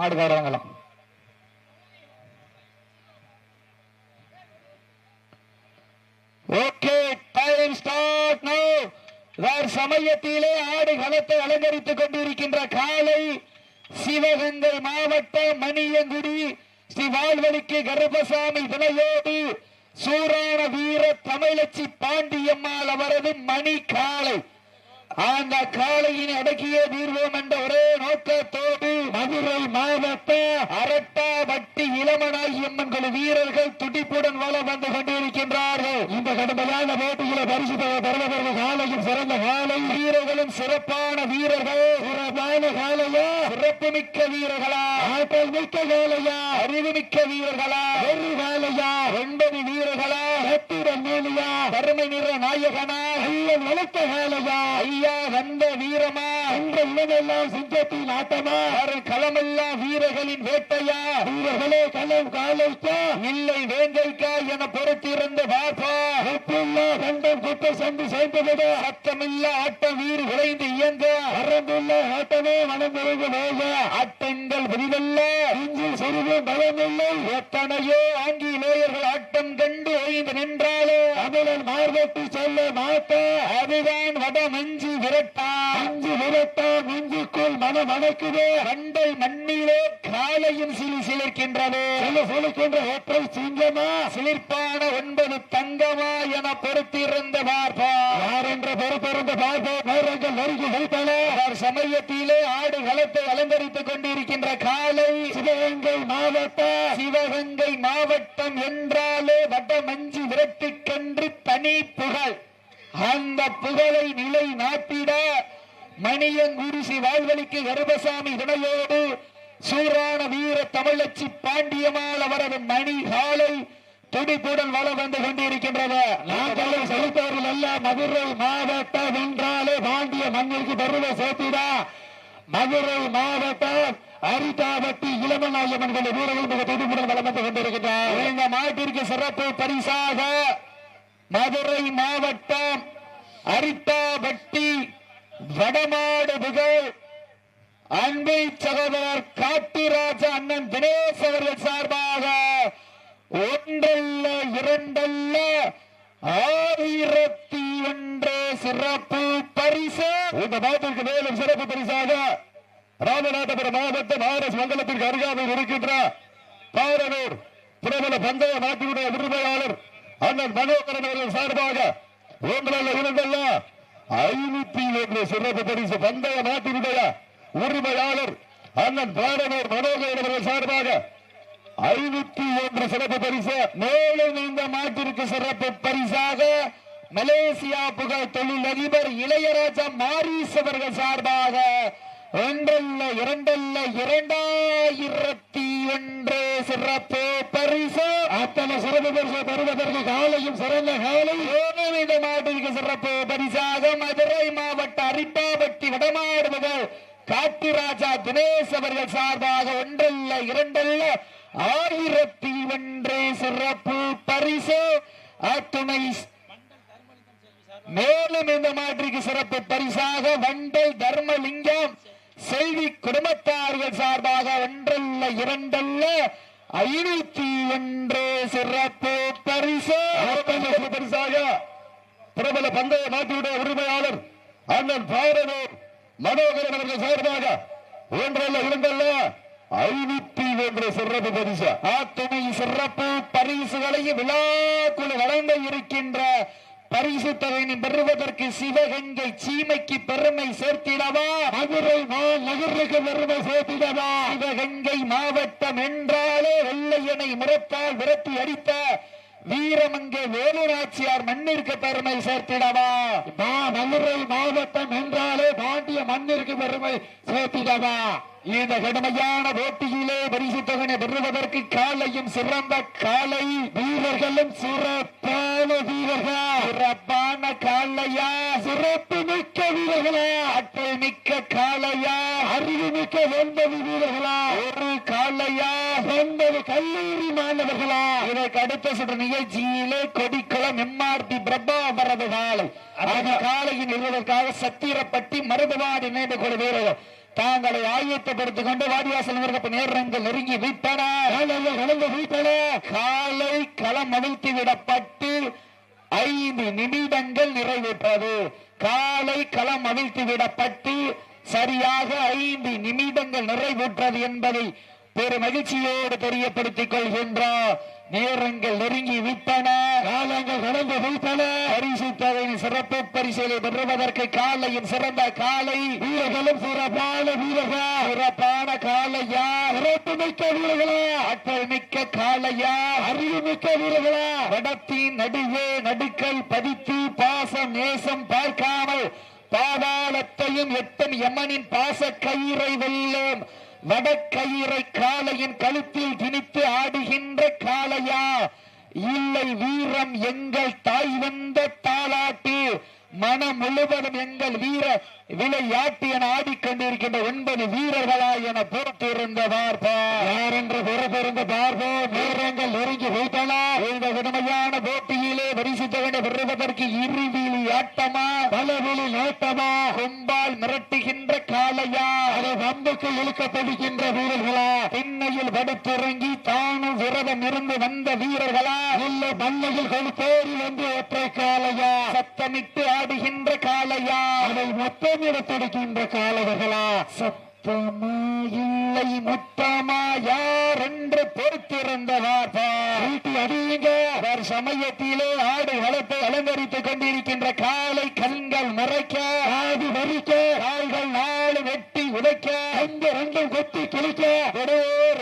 மாடுகாரவங்களாம். Okay time start நோ சமயத்திலே ஆடு களத்தை அலங்கரித்துக் கொண்டிருக்கின்ற காலை சிவகங்கை மாவட்டம் மணியங்குடி ஸ்ரீ வாழ்வழிக்கு கருப்பசாமி துணையோடு சூரான வீர தமிழச்சி பாண்டியம்மாள் அவரது மணி காலை அந்த காளையின் அடக்கிய தீர்வோம் என்ற ஒரே நோக்கத்தோடு மதுரை மாவட்ட அரட்டாவட்டி இளமனாகி அம்மன் குழு வீரர்கள் துடிப்புடன் வள வந்து கொண்டிருக்கின்றார்கள். இந்த கடுமையான போட்டியில பரிசு பெறுவதற்கு காலையும் சிறந்த காலை வீரர்களும் சிறப்பான வீரர்கள். சிறப்பான காலையா சிறப்பு மிக்க வீரர்களா? ஆற்றல் மிக்க காலையா அறிவு மிக்க வீரர்களா? ஒரு காலையா ஒன்பது வீரர்களா? எட்டுடன் மேலியா கருமை நிற நாயகனா? ஐயன் வளர்த்த காலையா ஐயா வந்த வீரமா? அந்த இளமெல்லாம் சிங்கத்தின் ஆட்டமா? வரும் களமெல்லாம் வீரர்களின் வேட்டையா? வீரர்களே களம் காலைக்கா இல்லை வேங்கைக்கா என பொறுத்திருந்து பார்ப்பா வெற்றில்லா கண்டம் குட்ட சந்து சேர்ந்துவிட சத்தமில்ல ஆட்டம் வீறு விளைந்து இயங்க. அறந்துள்ள ஆட்டமே மனம் நிறைந்து வேக ஆட்டங்கள் புதிதல்ல இஞ்சில் சிறிது பயமில்லை எத்தனையோ ஆங்கிலேயர்கள் ஆட்டம் கண்டு ஓய்ந்து நின்றாலே தமிழன் மார்பட்டு சொல்ல மாட்ட. அதுதான் வட மஞ்சு விரட்டா. மஞ்சு விரட்டா நெஞ்சுக்குள் மனம் கண்டை மண்ணிலே காலையும் சிலி சிலிர்க்கின்றது. சில சிலிர்க்கின்ற சிங்கமா? சிலிர்ப்பான ஒன்பது தங்கமா என பொறுத்திருந்த பார்ப்பா. யார் என்ற பொறுப்பிருந்த பார்ப்பா? நேரங்கள் நெருங்கி சமயத்திலே ஆடு களத்தை அலங்கரித்துக் கொண்டிருக்கின்ற காலை சிவகங்கை மாவட்ட. சிவகங்கை மாவட்டம் என்றாலே வட மஞ்சு விரட்டுக்கென்று தனி புகழ். அந்த புகழை நிலை நாட்டிட மணியங்குரிசி வாழ்வழிக்கு கருபசாமி துணையோடு சூரான வீர தமிழச்சி பாண்டியமால் அவரது மணி காலை துடிப்புடன் வள வந்து கொண்டிருக்கின்றது நாங்களும் செலுத்தவர்கள் அல்ல மதுரை மாவட்டம் என்றாலே பாண்டிய மண்ணிற்கு பருவ சேர்த்திடா. மதுரை மாவட்டம் அரிதாபட்டி இளமநாயகன் கொண்ட வீரர்கள் மிக துடிப்புடன் வளம் வந்து கொண்டிருக்கின்றார். இந்த மாட்டிற்கு சிறப்பு பரிசாக மதுரை மாவட்டம் அரித்தாபட்டி வடமாடுபுகழ் அன்பை சகோதரர் காட்டுராஜ அண்ணன் தினேஷ் அவர்கள் சார்பாக ஒன்றல்ல இரண்டல்ல ஆயிரத்தி ஒன்று சிறப்பு பரிசு. இந்த மாட்டிற்கு மேலும் சிறப்பு பரிசாக ராமநாதபுரம் மாவட்டம் ஆர்எஸ் மங்கலத்திற்கு அருகாமையில் இருக்கின்ற பாரனூர் பிரபல பந்தய நாட்டினுடைய உரிமையாளர் அண்ணன் மனோகரன் அவர்கள் சார்பாக ஒன்றல்ல இரண்டல்ல ஐநூத்தி ஒன்று சிறப்பு பரிசு பந்தய நாட்டினுடைய உரிமையாளர் அண்ணன் பாரனூர் மனோகரன் அவர்கள் சார்பாக ஐநூத்தி ஒன்று சிறப்பு பரிசு. மேலும் இந்த மாட்டிற்கு சிறப்பு பரிசாக மலேசியா புகழ் தொழில் அதிபர் இளையராஜா மாரிஸ் அவர்கள் சார்பாக ஒன்றல்ல இரண்டல்ல இரண்டாம் இரண்டாயிரத்தி ஒன்று சிறப்பு பரிசு. அத்தனை சிறப்பு பரிசு பெறுவதற்கு காலையும் சிறந்த காலை. இந்த மாட்டிற்கு சிறப்பு பரிசாக மதுரை மாவட்ட அரிட்டாபட்டி வடமாடு முதல் காட்டுராஜா தினேஷ் அவர்கள் சார்பாக ஒன்றல்ல இரண்டல்ல ஆயிரத்தி ஒன்று சிறப்பு பரிசு. அத்துணை மேலும் இந்த மாற்றிக்கு சிறப்பு பரிசாக வண்டல் தர்மலிங்கம் செல்வி குடும்பத்தார்கள் சார்பாக ஒன்றல்ல இரண்டல்ல ஐநூத்தி ஒன்று சிறப்பு பரிசு. பரிசாக பிரபல பந்தய நாட்டினுடைய உரிமையாளர் அண்ணன் பாரதூர் மனோகரன் அவர்கள் சார்பாக ஒன்றல்ல இரண்டல்ல ஐநூத்தி ஒன்று சிறப்பு பரிசு. ஆத்துணை சிறப்பு பரிசுகளையும் விழாக்குழு வழங்க இருக்கின்ற பரிசு தொகையினை பெறுவதற்கு சிவகங்கை சீமைக்கு பெருமை சேர்த்திடவா? மதுரை நகருக்கு பெருமை சேர்த்திடவா? சிவகங்கை மாவட்டம் என்றாலே வெள்ளையனை முறத்தால் விரட்டி அடித்த வீரமங்கை வேலுராட்சியார் மண்ணிற்கு பெருமை சேர்த்திடவா? மதுரை மாவட்டம் என்றாலே பாண்டிய மண்ணிற்கு பெருமை சேர்த்திடவா? இந்த கடுமையான போட்டியிலே பரிசு தொகனை பெறுவதற்கு காலையும் சிறந்த காலை வீரர்களும் சிறப்பான வீரர்கள். சிறப்பான காலையா? சிறப்பு மிக்க வீரர்களா? ஆற்றல் மிக்க காலையா? அறிவு மிக்க ஒன்பது வீரர்களா? ஒரு காலையா? ஒன்பது கல்லூரி மாணவர்களா? இதற்கு அடுத்த சுற்று நிகழ்ச்சியிலே கொடிக்குளம் எம்ஆர்டி பிரபா அவரது காலை. அந்த காலையின் இருவதற்காக சத்திரப்பட்டி மருதுவாடி நினைவு கொள்வீர்கள் தாங்களை ஆயத்தப்படுத்திக் கொண்டு வாடிவாசல் நகரப்பு நேரங்கள் நெருங்கி விட்டன கடந்து விட்டன காலை களம் அவிழ்த்து விடப்பட்டு ஐந்து நிமிடங்கள் நிறைவேற்றது. காலை களம் அவிழ்த்து விடப்பட்டு சரியாக ஐந்து நிமிடங்கள் நிறைவுற்றது என்பதை பெரு மகிழ்ச்சியோடு தெரியப்படுத்திக் கொள்கின்றோம் நேரங்கள் நெருங்கி விட்டன. காலங்கள் கடந்து விட்டன. பரிசு தொகையின் சிறப்பு பரிசுகளை பெறுவதற்கு காலையின் சிறந்த காலை. வீரர்களும் சிறப்பான வீரர்கள். சிறப்பான காலையா? சிறப்பு மிக்க வீரர்களா? ஆற்றல் மிக்க காலையா? அறிவு மிக்க வீரர்களா? வடத்தின் நடுவே நடுக்கல் பதித்து பாசம் நேசம் பார்க்காமல் பாதாளத்தையும் எட்டும் யமனின் பாச கயிறை வெல்லும். வடக்கயிறை காளையின் கழுத்தில் திணித்து ஆடுகின்ற காளையா? இல்லை வீரம் எங்கள் தாய் வந்த தாளாட்டு. மனம் முழுவதும் எங்கள் வீர விளையாட்டு என ஆடிக்கொண்டிருக்கின்ற ஒன்பது வீரர்களா என பொறுத்திருந்த பார்ப்போம் யார் என்று பொறுத்திருந்த பார்ப்போம் நேரங்கள் நெருங்கி வைத்தன இந்த கடுமையான போட்டியிலே பரிசுத்த வேண்டிய பெறுவதற்கு இருவிழி ஆட்டமா பலவிழி நோட்டமா கொம்பால் மிரட்டுகின்ற காளையா? அதை வம்புக்கு இழுக்கப்படுகின்ற வீரர்களா? திண்ணையில் படுத்துறங்கி தானும் விரதம் இருந்து வந்த வீரர்களா? இல்ல பண்ணையில் கொழுப்பேறி வந்து ஒற்றை காளையா? சத்தமிட்டு ஆடுகின்ற காளையா? அதை மொத்தம் எடுத்துடுகின்ற காலவர்களா? சத்தமா இல்லை முத்தமா? யார் என்று பொறுத்திருந்த வார்த்தை வீட்டு அடியுங்க. அவர் சமயத்திலே ஆடு வளத்தை அலங்கரித்துக் கொண்டிருக்கின்ற காலை கண்கள் மறைக்க ஆடு வரிக்க கால்கள் நாலு வெட்டி உதைக்க அந்த ரெண்டும் கொத்தி கிழிக்க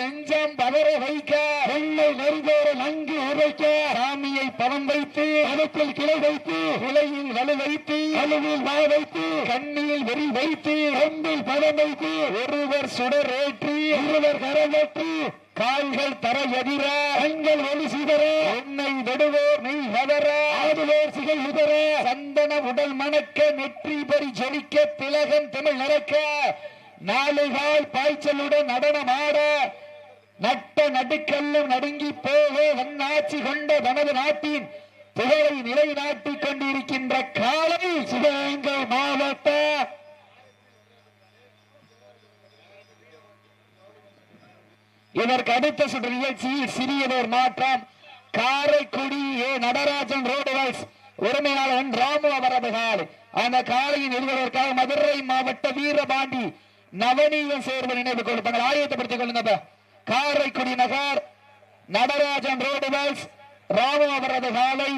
ரெஞ்சம் பவர வைக்க வைக்க சாமியை பணம் வைத்து பணத்தில் கிளை வைத்து கிளையில் வலு வைத்து அழுவில் வா வைத்து கண்ணியில் வெறி வைத்து கொம்பில் பணம் வைத்து ஒருவர் சுடர் ஏற்றி இருவர் கரவேற்றி கால்கள் தர எதிர கண்கள் ஒளி சிதற உன்னை நடுவோர் நீ வதற ஆடுவோர் சிகை உதற சந்தன உடல் மணக்க நெற்றி பறி ஜொலிக்க திலகன் தமிழ் நடக்க நாலு கால் பாய்ச்சலுடன் நடனமாட நட்ட நடுக்கல்லும் நடுங்கி போவே வண்ணாட்சி கொண்ட தனது நாட்டின் புகழை நிலைநாட்டிக் கொண்டிருக்கின்ற காலை சிவகங்கை மாவட்ட இதற்கு அடுத்த சுற்று நிகழ்ச்சியில் சிறியதோர் மாற்றம் காரைக்குடி ஏ. நடராஜன் ரோடு வைஸ் உரிமையாளன் ராமு அவரதுகால் அந்த காலையை நிறுவதற்காக மதுரை மாவட்ட வீரபாண்டி நவநீதம் சேர்வு நினைவு கொடுப்பாங்க ஆயத்தப்படுத்திக் கொள்ளுங்க காரைக்குடி நகர் நடராஜன் ரோடு வைஸ் ராமு அவரது காலை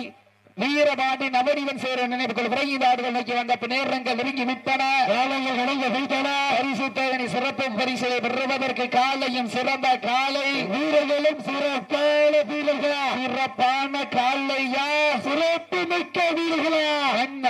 வீரபாண்டி நவநீதன் சேர நினைவு கொள்கிற இந்த ஆடுகள் நோக்கி வந்த நேரங்கள் நெருங்கி விட்டன. காலையில் நடந்து விட்டன. பரிசு தேவனி சிறப்பு பரிசை பெறுவதற்கு காலையும் சிறந்த காலை. வீரர்களும் சிறப்பான வீரர்களா? சிறப்பான காலையா? சிறப்பு மிக்க வீரர்களா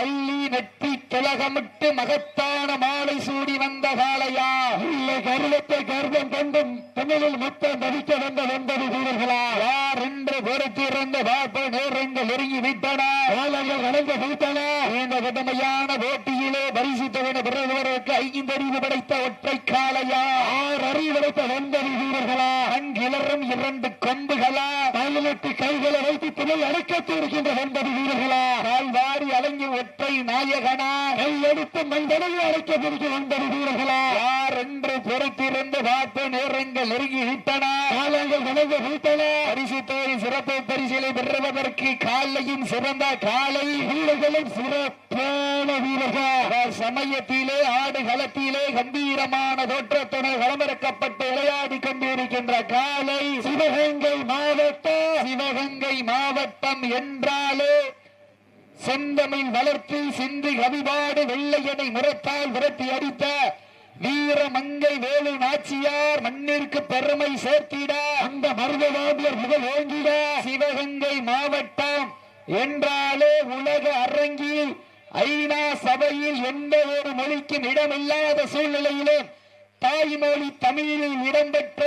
அள்ளி நெற்றி திலகமிட்டு மகத்தான மாலை சூடி வந்த காலையா? இல்லை கருவத்தை கர்ப்பம் கொண்டும் தமிழில் மொத்தம் தவிக்க வந்த ஒன்பது வீரர்களா? யார் என்று பொறுத்திருந்த வாய்ப்பு நேரங்கள் நெருங்கி விட்டன காலங்கள் கடந்து விட்டன? இந்த கடுமையான போட்டியிலே பரிசுத்தவன பெறுவதற்கு ஐந்து அறிவு படைத்த ஒற்றை காலையா ஆறு அறிவு படைத்த ஒன்பது வீரர்களா? அங்கிலரும் இரண்டு கொம்புகளா? பதினெட்டு கைகளை வைத்து துணை அடக்கத்து இருக்கின்ற ஒன்பது வீரர்களா? கால் வாரி அலங்கி ஒற்றை நாயகனா? கை எடுத்து மண்டலையில் அடைக்கப்படுகிற ஒன்பது வீரர்களா? யார் என்று பொறுத்திருந்து பார்த்து நேரங்கள் நெருங்கி விட்டன? காலங்கள் கடந்து விட்டன. பரிசு தொகை சிறப்பு பரிசிலை பெறுவதற்கு காலையும் சிறந்த காலை வீரர்களும் சிறப்பான வீரர்கள். சமயத்திலே ஆடு களத்திலே கம்பீரமான தோற்றத்துடன் களமிறக்கப்பட்டு விளையாடி கொண்டிருக்கின்ற காலை சிவகங்கை மாவட்டம் சிவகங்கை மாவட்டம் என்றாலே செந்தமிழ் வளர்த்து சிந்து கவிபாடு வெள்ளையனை முறத்தால் விரட்டி அடித்த வீர மங்கை வேலு நாச்சியார் மண்ணிற்கு பெருமை சேர்த்திட அந்த மருதவாதியர் புகழ் ஓங்கிட. சிவகங்கை மாவட்டம் என்றாலே உலக அரங்கில் ஐநா சபையில் எந்த ஒரு மொழிக்கும் இடமில்லாத சூழ்நிலையிலும் தாய்மொழி தமிழில் இடம்பெற்ற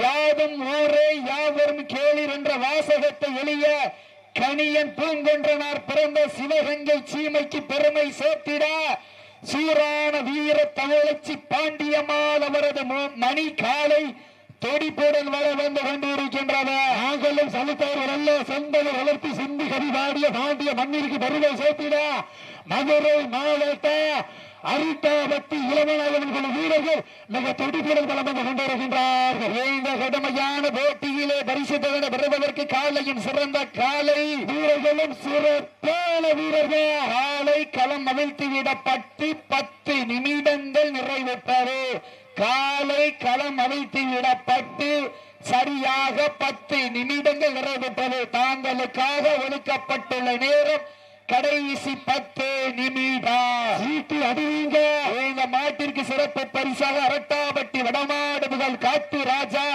யாதும் ஊரே யாவரும் கேளிர் என்ற வாசகத்தை எளிய கணியன் பூங்கொன்றனார் பிறந்த சிவகங்கை சீமைக்கு பெருமை சேர்த்திட சூரான வீர தமிழச்சி பாண்டியமால் அவரது மணி காலை துடிப்புடன் வர வந்து கொண்டிருக்கின்றன நாங்களும் சலித்தவர்கள் அல்ல செந்தலை வளர்த்து சிந்தி கரிபாடிய பாண்டிய மண்ணிற்கு வருகை சேர்த்திட. மதுரை மாவட்ட அரிட்டாபத்தி இளமநாயகன் வீரர்கள் மிக துடிப்புடன் வளம் வந்து கொண்டிருக்கின்றார்கள். இந்த கடுமையான போட்டியிலே பரிசு தகன பெறுவதற்கு காலையும் சிறந்த காலை. வீரர்களும் சிறப்பான வீரர்கள். காலை களம் அவிழ்த்து விடப்பட்டு பத்து நிமிடங்கள் நிறைவேற்றாரு காலை களம் அவிழ்த்து விடப்பட்டு சரியாக பத்து நிமிடங்கள் நிறைவுற்றது. தாங்களுக்காக ஒதுக்கப்பட்டுள்ள நேரம் கடைசி பத்து நிமிடம். சீட்டு அடிவீங்க இந்த மாட்டிற்கு சிறப்பு பரிசாக அரட்டாபட்டி வடமாடுபுகள் காட்டு ராஜா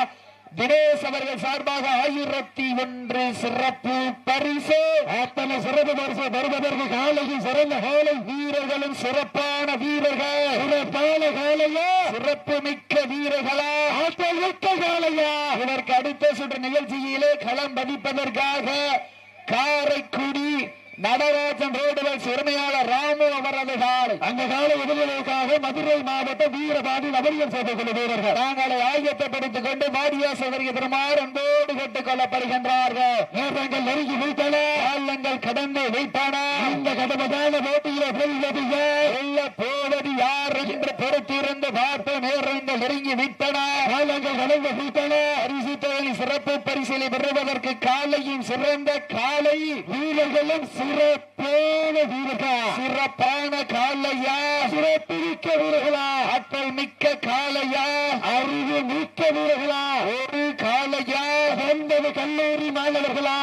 தினேஷ் அவர்கள் சார்பாக ஆயிரத்தி ஒன்று சிறப்பு பரிசு. அத்தனை சிறப்பு பரிசு வருவதற்கு காலையில் சிறந்த காலை வீரர்களும் சிறப்பான வீரர்கள். சிறப்பான காலையா? சிறப்பு மிக்க வீரர்களா? ஆற்றல் காலையா? இதற்கு அடுத்த சுற்று நிகழ்ச்சியிலே களம் பதிப்பதற்காக காரைக்குடி நடராஜன் ரோடுகள் சிறுமையாளர் ராமு அவரது காலை. அந்த காலை எதிர்வதற்காக மதுரை மாவட்ட வீரபாண்டி நபரியல் சேவைக்குழு வீரர்கள். தாங்களை ஆயத்தப்படுத்திக் கொண்டு மாடியாசவரிய பெருமாறு அன்போடு கேட்டுக் கொள்ளப்படுகின்றார்கள். நெருங்கி வைத்தன காலங்கள் கடந்து வைப்பான இந்த கடமையான போட்டியில வெல்வது யார்? வெல்ல போவது யார் என்று பொறுத்திருந்து பார்த்து நேரங்கள் நெருங்கி விட்டன. காலங்கள் கடந்து வைத்தன பரிசு தொகை சிறப்பு பரிசிலை பெறுவதற்கு காலையும் சிறந்த காலை. வீரர்களும் சிறப்பான வீரர்கள்? சிறப்பான காலையா? சிறப்பிமிக்க வீரர்களா? ஆற்றல் மிக்க காலையா? அறிவு மிக்க வீரர்களா? ஒரு காலையா? வந்தது கல்லூரி மாணவர்களா?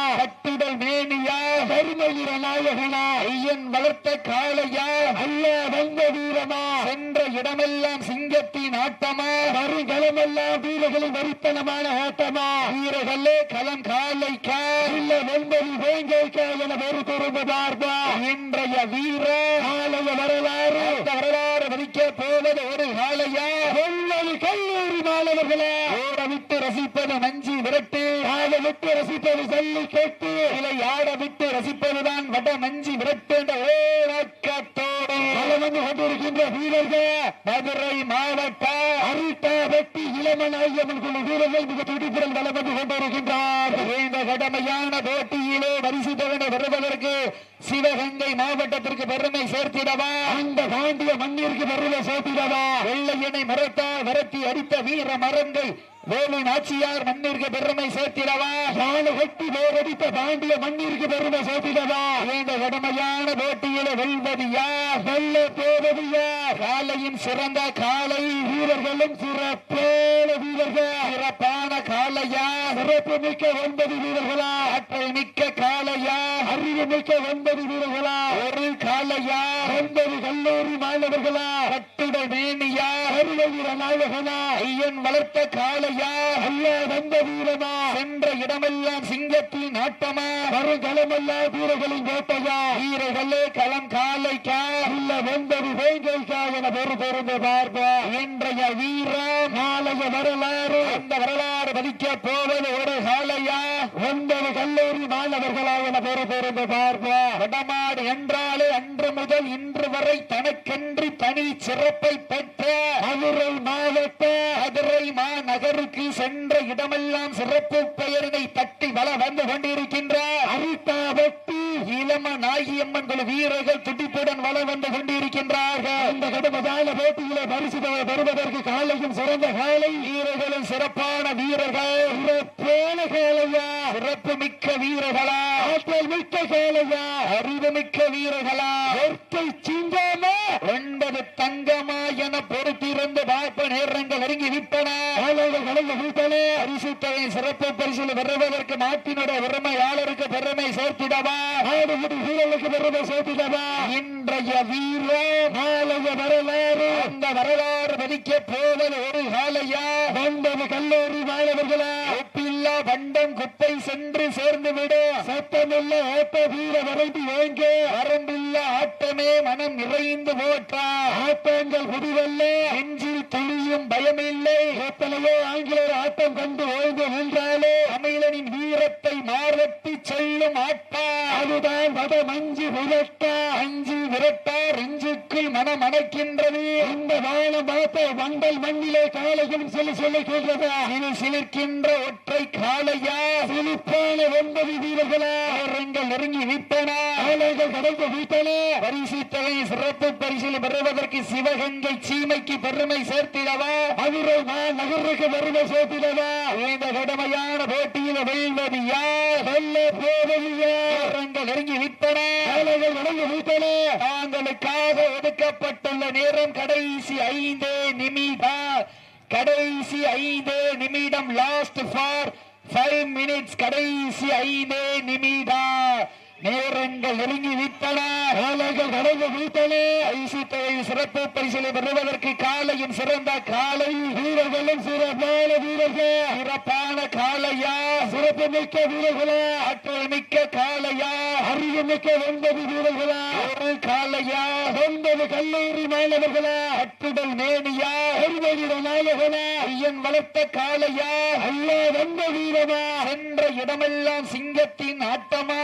கட்டுடல் மேனியா தர்மவீர நாயகனா ஐயன் வளர்த்த காளையா அல்ல வந்த வீரமா சென்ற இடமெல்லாம் சிங்கத்தின் ஆட்டமா வருகளமெல்லாம் வீரர்களின் வரித்தனமான ஆட்டமா வீரர்களே களம் காலைக்கா இல்ல வெண்பதி வேங்கைக்கா என ஒரு குறும்பு பார்ப்பா இன்றைய வீர ஆலய வரலாறு வரலாறு வதிக்க போவது ஒரு காளையா வெள்ளி கல்லூரி மாணவர்களே. ஓட விட்டு ரசிப்பது நஞ்சி விரட்டு. ஆளை விட்டு ரசிப்பது ஜல்லி கேட்டு. இலை ஆட விட்டு ரசிப்பதுதான் வட நஞ்சி விரட்டு என்ற ஓடக்கத்தோடு பலம் வந்து கொண்டிருக்கின்ற வீரர்கள். மதுரை மாவட்ட அரிட்டா வெட்டி இளமன் ஐயம்மன் குழு வீரர்கள் மிக துடிப்புடன் பலம் வந்து கொண்டிருக்கின்றார்கள் இந்த கடமையான போட்டியிலே பரிசு தொகை வருவதற்கு சிவகங்கை மாவட்டத்திற்கு பெருமை சேர்த்திடவா? அந்த பாண்டிய மண்ணிற்கு பெருமை சேர்த்திடவா? வெள்ளையனை மரத்தால் வரத்தி அடித்த வீர மரங்கள் வேலு நாச்சியார் மண்ணிற்கு பெருமை சேர்த்திடவா? யானை கட்டி வேரடித்த பாண்டிய மண்ணிற்கு பெருமை சேர்த்திடவா? இந்த கடமையான போட்டியிலே வெல்வது யார்? வெல்ல போவது யார்? காலையின் சிறந்த காலை. வீரர்களும் சிறப்பான வீரர்கள். சிறப்பான காலையா? சிறப்பு மிக்க ஒன்பது வீரர்களா? ஆற்றல் மிக்க காலையா? அறிவு மிக்க ஒன்பது வீரர்களா? ஒரு காலையா? ஒன்பது கல்லூரி மாணவர்களா? கட்டுட மேனியா? கருணை வீர நாயகனா? ஐயன் வளர்த்த காலையா அல்ல வந்த வீரமா சென்ற இடமெல்லாம் சிங்கத்தின் ஆட்டமா வருகளமெல்லாம் வீரர்களின் வேட்டையா வீரர்களே களம் காலைக்கா உள்ள வெந்தது வேங்கைக்கா என பெரு பொருந்து பார்ப்பா. இன்றைய வீரம் நாளைய வரலாறு அந்த வரலாறு பதிக்க போவது ஒரு காலையா ஒன்பது கல்லூரி மாணவர்களா என பெரு பொருந்து பார்ப்பா. வடமாடு என்றாலே அன்று முதல் இன்று வரை தனக்கென்று தனி சிறப்பை பெற்ற மதுரை மாவட்ட மதுரை மாநகருக்கு சென்ற இடமெல்லாம் சிறப்பு பெயரினை தட்டி வள வந்து கொண்டிருக்கின்றார். அரிதா வெட்டி இளம நாயம்மன் குழு வீரர்கள் துடிப்புடன் வள வந்து கொண்டிருக்கின்றார்கள். இந்த கடுமையான போட்டியில பரிசு பெறுவதற்கு காலையும் சிறந்த காலை. வீரர்களும் சிறப்பான வீரர்கள். சிறப்பான காலையா? சிறப்பு மிக்க வீரர்களா? ஆற்றல் மிக்க காலையா? அறிவு மிக்க வீரர்களா? ஒற்றை சிங்கமா ஒன்பது தங்கமா என பொறுத்திருந்து பார்ப்ப நேரங்கள் நெருங்கி விட்டன. கலந்து வீட்டனே. பரிசு தொகை சிறப்பு பரிசில் பெறுவதற்கு நாட்டினுடைய பெருமையாளருக்கு பெருமை சேர்த்திடவா? வீரர்களுக்கு பெருமை சேர்த்திடவா? இன்றைய வீரம் நாளைய வரலாறு. அந்த வரலாறு பதிக்க போவது ஒரு காலையா? ஒன்பது கல்லூரி மாணவர்களா. ஒப்பில்லா பண்டம் குப்பை சென்று சேர்ந்து விடும் சத்தமில்ல ஓட்ட வீர வரைந்து ஏங்க வரம்பில்ல ஆட்டமே மனம் நிறைந்து போற்றா. ஆட்டங்கள் முடிவல்ல நெஞ்சில் துளியும் பயமில்லை. எத்தனையோ ஆங்கிலர் ஆட்டம் கண்டு ஓய்ந்து நின்றாலே தமிழனின் வீரத்தை மாரட்டி செல்லும் ஆட்டா. அதுதான் வட மஞ்சு விரட்டா. அஞ்சு விரட்டா ரெஞ்சுக்குள் மனம் அடைக்கின்றது இந்த வாழ பார்த்த வண்டல் மண்ணிலே காலையும் சொல்லி சொல்லி கொள்றதா இது சிலிர்க்கின்ற ஒற்றை காலையா சிலிப்பான ஒன்பது வீரர்களா? நேரங்கள் நெருங்கி விட்டனா காலைகள் கடந்து விட்டன? பரிசு தொகை சிறப்பு பரிசில் பெறுவதற்கு சிவகங்கை சீமைக்கு பெருமை சேர்த்திடவா? மதுரை மா நகருக்கு வறுமை சேர்த்திடவா? இந்த கடுமையான போட்டியில் வெல்வது யார்? வெல்ல போவது யார்? நெருங்கி விட்டன. காலைகள் கடந்து வீட்டன. தாங்களுக்காக ஒதுக்கப்பட்டுள்ள நேரம் கடைசி ஐந்து நிமிடம். கடைசி ஐந்து நிமிடம் லாஸ்ட் ஃபார் ஃபைவ் மினிட்ஸ் கடைசி ஐந்து நிமிடம். நேரங்கள் நெருங்கி விட்டன. காலைகள் கடந்து வீட்டன. பரிசு தொகை சிறப்பு பரிசலை பெறுவதற்கு காலையின் சிறந்த காலை வீரர்களும் சிறப்பான வீரர்கள். சிறப்பான காலையா? சிறப்பு மிக்க வீரர்களா? ஆற்றல் மிக்க காலையா? அறிவு மிக்க ஒன்பது வீரர்களா? ஒரு காலையா? ஒன்பது கல்லூரி மாணவர்களா? அட்டுடல் மேனியா? ஒருவரிட நாயகனா? ஐயன் வளர்த்த காலையா? அல்ல வந்த வீரமா சென்ற இடமெல்லாம் சிங்கத்தின் ஆட்டமா?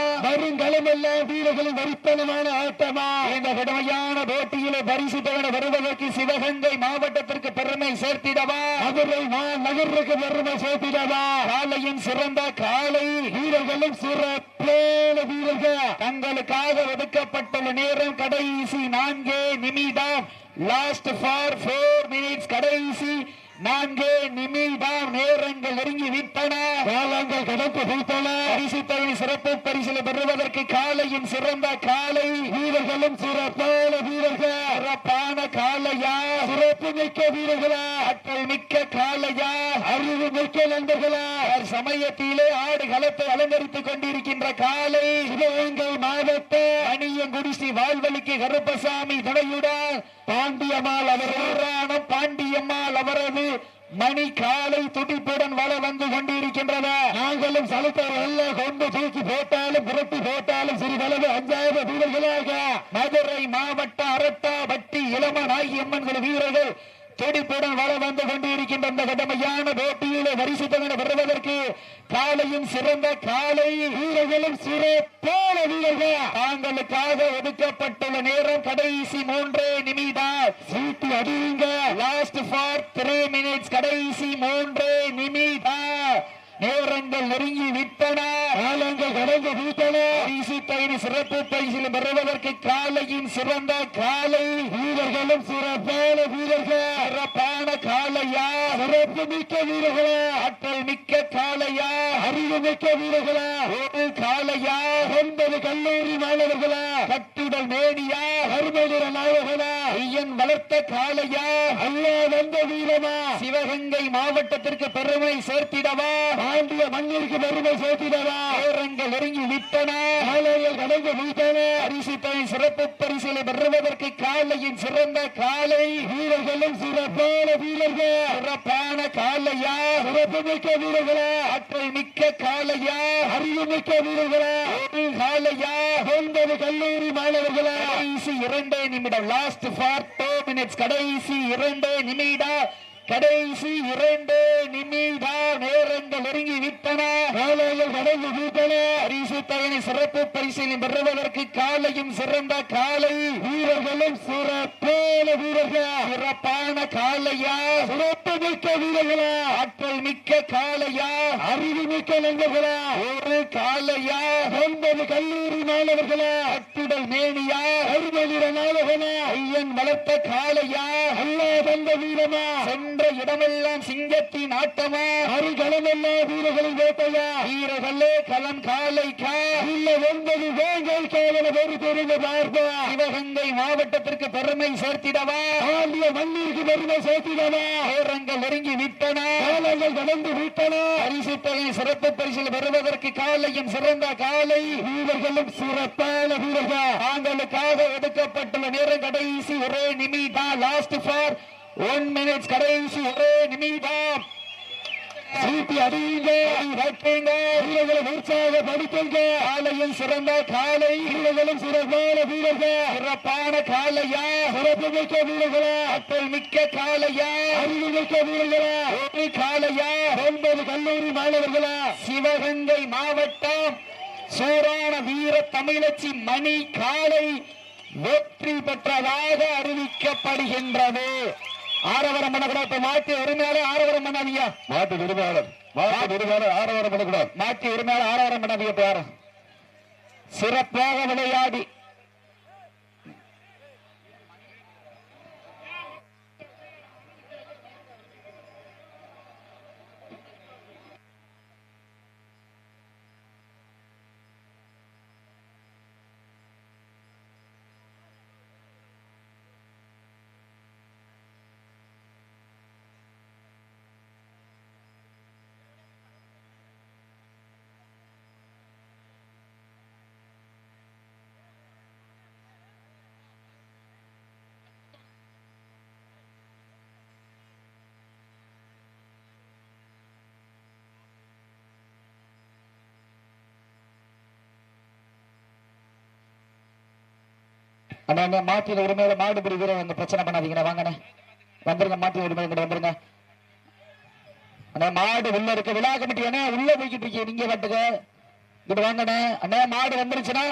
வருங்களமெல்லாம் வீரர்களின் வரித்தனமான ஆட்டமா? இந்த கடுமையான போட்டியிலே பரிசு வருவதற்கு சிவகங்கை மாவட்டத்திற்கு பெருமை சேர்த்திடவா? மதுரை மா நகருக்கு பெருமை சேர்த்திடவா? காலையும் சிறந்த காலையில் வீரர்களும் சிறப்பான வீரர்கள். தங்களுக்காக ஒதுக்கப்பட்டுள்ள நேரம் கடைசி நான்கே நிமிடம். லாஸ்ட் ஃபார் ஃபோர் மினிட்ஸ் கடைசி நான்கு நிமிடம் நேரங்கள் நெருங்கி விட்டன காலங்கள் கடந்து வைத்தன பரிசு சிறப்பு பரிசில் பெறுவதற்கு காலையின் சிறந்த காலை. வீரர்களும் சிறப்பான வீரர்கள். சிறப்பான காளையா சிறப்பு மிக்க வீரர்களா? ஆற்றல் மிக்க காளையா அறிவு மிக்க நண்பர்களா? சமயத்திலே ஆடு களத்தை அலங்கரித்துக் கொண்டிருக்கின்ற காலை. சிவகங்கை மாவட்ட அணியங்குடி ஸ்ரீ வாழ்வழிக்கு கருப்பசாமி துணையுடன். பாண்டியம்மாள் அவர் பாண்டியம்மாள் அவரது மணி காலை துடிப்புடன் வள வந்து கொண்டிருக்கின்றன. நாங்களும் சலுத்தை எல்லாம் கொண்டு தூக்கி போட்டாலும் புரட்டி போட்டாலும் சிறிதளவு அஞ்சாயிரம் வீரர்களாக. மதுரை மாவட்ட அரட்டா வட்டி இளமநாயகி அம்மன் குழு வீரர்கள் துடிப்புடன் வர வந்து கொண்டிருக்கின்ற அந்த கடமையான போட்டியிலே வரிசை தகன பெறுவதற்கு காலையும் சிறந்த காலை வீரர்களும் சிறப்பான வீரர்கள். தாங்களுக்காக ஒதுக்கப்பட்டுள்ள நேரம் கடைசி மூன்றே நிமிடம். சீட்டு அடியுங்க. லாஸ்ட் ஃபார் த்ரீ மினிட்ஸ் கடைசி மூன்றே நிமிடம். நேரங்கள் நெருங்கி விட்டன காலங்கள் கடந்து விட்டன. பரிசு தயிர் சிறப்பு பரிசில் பெறுவதற்கு காலையின் சிறந்த காலை. வீரர்களும் சிறப்பான வீரர்கள். சிறப்பான காலையா. சிறப்பு மிக்க வீரர்களா. ஆற்றல் மிக்க காலையா. அறிவு மிக்க வீரர்களா. ஒரு காலையா. ஒன்பது கல்லூரி மாணவர்களா. கட்டுடல் மேடியா கருமநிற நாயகனா. ஐயன் வளர்த்த காலையா. அல்லா வந்த வீரமா சிவகங்கை மாவட்டத்திற்கு பெருமை சேர்த்திடவா. பாண்டிய மண்ணிற்கு பெருமை சேர்த்திடவா? நேரங்கள் நெருங்கி விட்டன. காலையில் கடந்து வீட்டன. பரிசு தனி சிறப்பு. பரிசிலை பெறுவதற்கு காலையின் சிறந்த காலை. வீரர்களும் சிறப்பான வீரர்கள். சிறப்பான காளையா சிறப்பு மிக்க வீரர்களா? ஆற்றல் மிக்க காளையா அறிவு மிக்க வீரர்களா? காளையா ஒன்பது கல்லூரி மாணவர்களா? கடைசி இரண்டே நிமிடம். லாஸ்ட் ஃபார் டூ மினிட்ஸ் கடைசி இரண்டே நிமிடம். கடைசி இரண்டு நிமிடம் நேரங்கள் நெருங்கி விட்டன காலையில் கடந்து வீட்டன. பரிசு தகனை சிறப்பு பரிசீலனை பெறுவதற்கு காலையும் சிறந்த காலை. வீரர்களும் சிறப்பான வீரர்கள்? சிறப்பான காலையா? சிறப்பு மிக்க வீரர்களா? ஆற்றல் மிக்க காலையா? அறிவு மிக்க நண்பர்களா? ஒரு காலையா? ஒன்பது கல்லூரி மாணவர்களா? அட்டுடல் மேனியா? கருமநிற நாளகனா ஐயன் வளர்த்த காலையா? அல்லா தந்த வீரமா சென்ற இடமெல்லாம் சிங்கத்தின் ஆட்டமா? அருகலமெல்லாம் வீரர்களின் வேட்டையா? வீரர்களே களம் காளைக்கா இல்ல ஒன்பது வேங்கல் கேவல ஒரு தெரிந்து பார்ப்பா. சிவகங்கை மாவட்டத்திற்கு பெருமை சேர்த்திடவா? பாண்டிய மண்ணிற்கு பெருமை சேர்த்திடவா? நேரங்கள் நெருங்கி விட்டன. காலங்கள் கடந்து விட்டன. பரிசு தொகை சிறப்பு பரிசில் பெறுவதற்கு காலையும் சிறந்த காலை. வீரர்களும் சிறப்பான வீரர்கள். தாங்களுக்காக ஒதுக்கப்பட்டுள்ள நேரம் கடைசி ஒரே நிமிடம் லாஸ்ட் ஃபார் ஒன் மினிட்ஸ் கடைசி ஒரே நிமிடம். சீட்டி அடியுங்க வெட்டுங்க உற்சாக உற்சாகப்படுத்துங்க காலையும் சிறந்த காலை வீரர்களும் சிறப்பான வீரர்கள். சிறப்பான காலையா? சிறப்பு மிக்க வீரர்களா? அப்பல் மிக்க காலையா? அறிவு மிக்க வீரர்களா? ஒரு காலையா? ஒன்பது கல்லூரி மாணவர்களா? சிவகங்கை மாவட்டம் சூறான வீர தமிழச்சி மணி காலை. வெற்றி பெற்றதாக அறிவிக்கப்படுகின்றது. ஆரவரம் பண்ணக்கூடாது. மாட்டு உரிமையாளர் ஆரவரம் பண்ணாதீங்க. மாட்டு உரிமையாளர் மாட்டு உரிமையாளர் ஆரவாரம் பண்ணக்கூடாது. மாட்டு உரிமையாளர் ஆரவரம் பண்ணாதீங்க யாரும். சிறப்பாக விளையாடி. அண்ணா அண்ணா மாட்டின உரிமையில மாடுபிடி வீரர் வந்து பிரச்சனை பண்ணாதீங்கண்ணா வாங்கண்ணே. வந்துருங்க மாட்டின உரிமையில வந்துருங்க. அண்ணா மாடு உள்ள இருக்கு விழா கமிட்டி அண்ணே? உள்ள போய்கிட்டு இருக்கீங்க நீங்க வந்துங்க இங்கிட்டு வாங்கண்ணே. அண்ணா மாடு வந்துருச்சுன்னா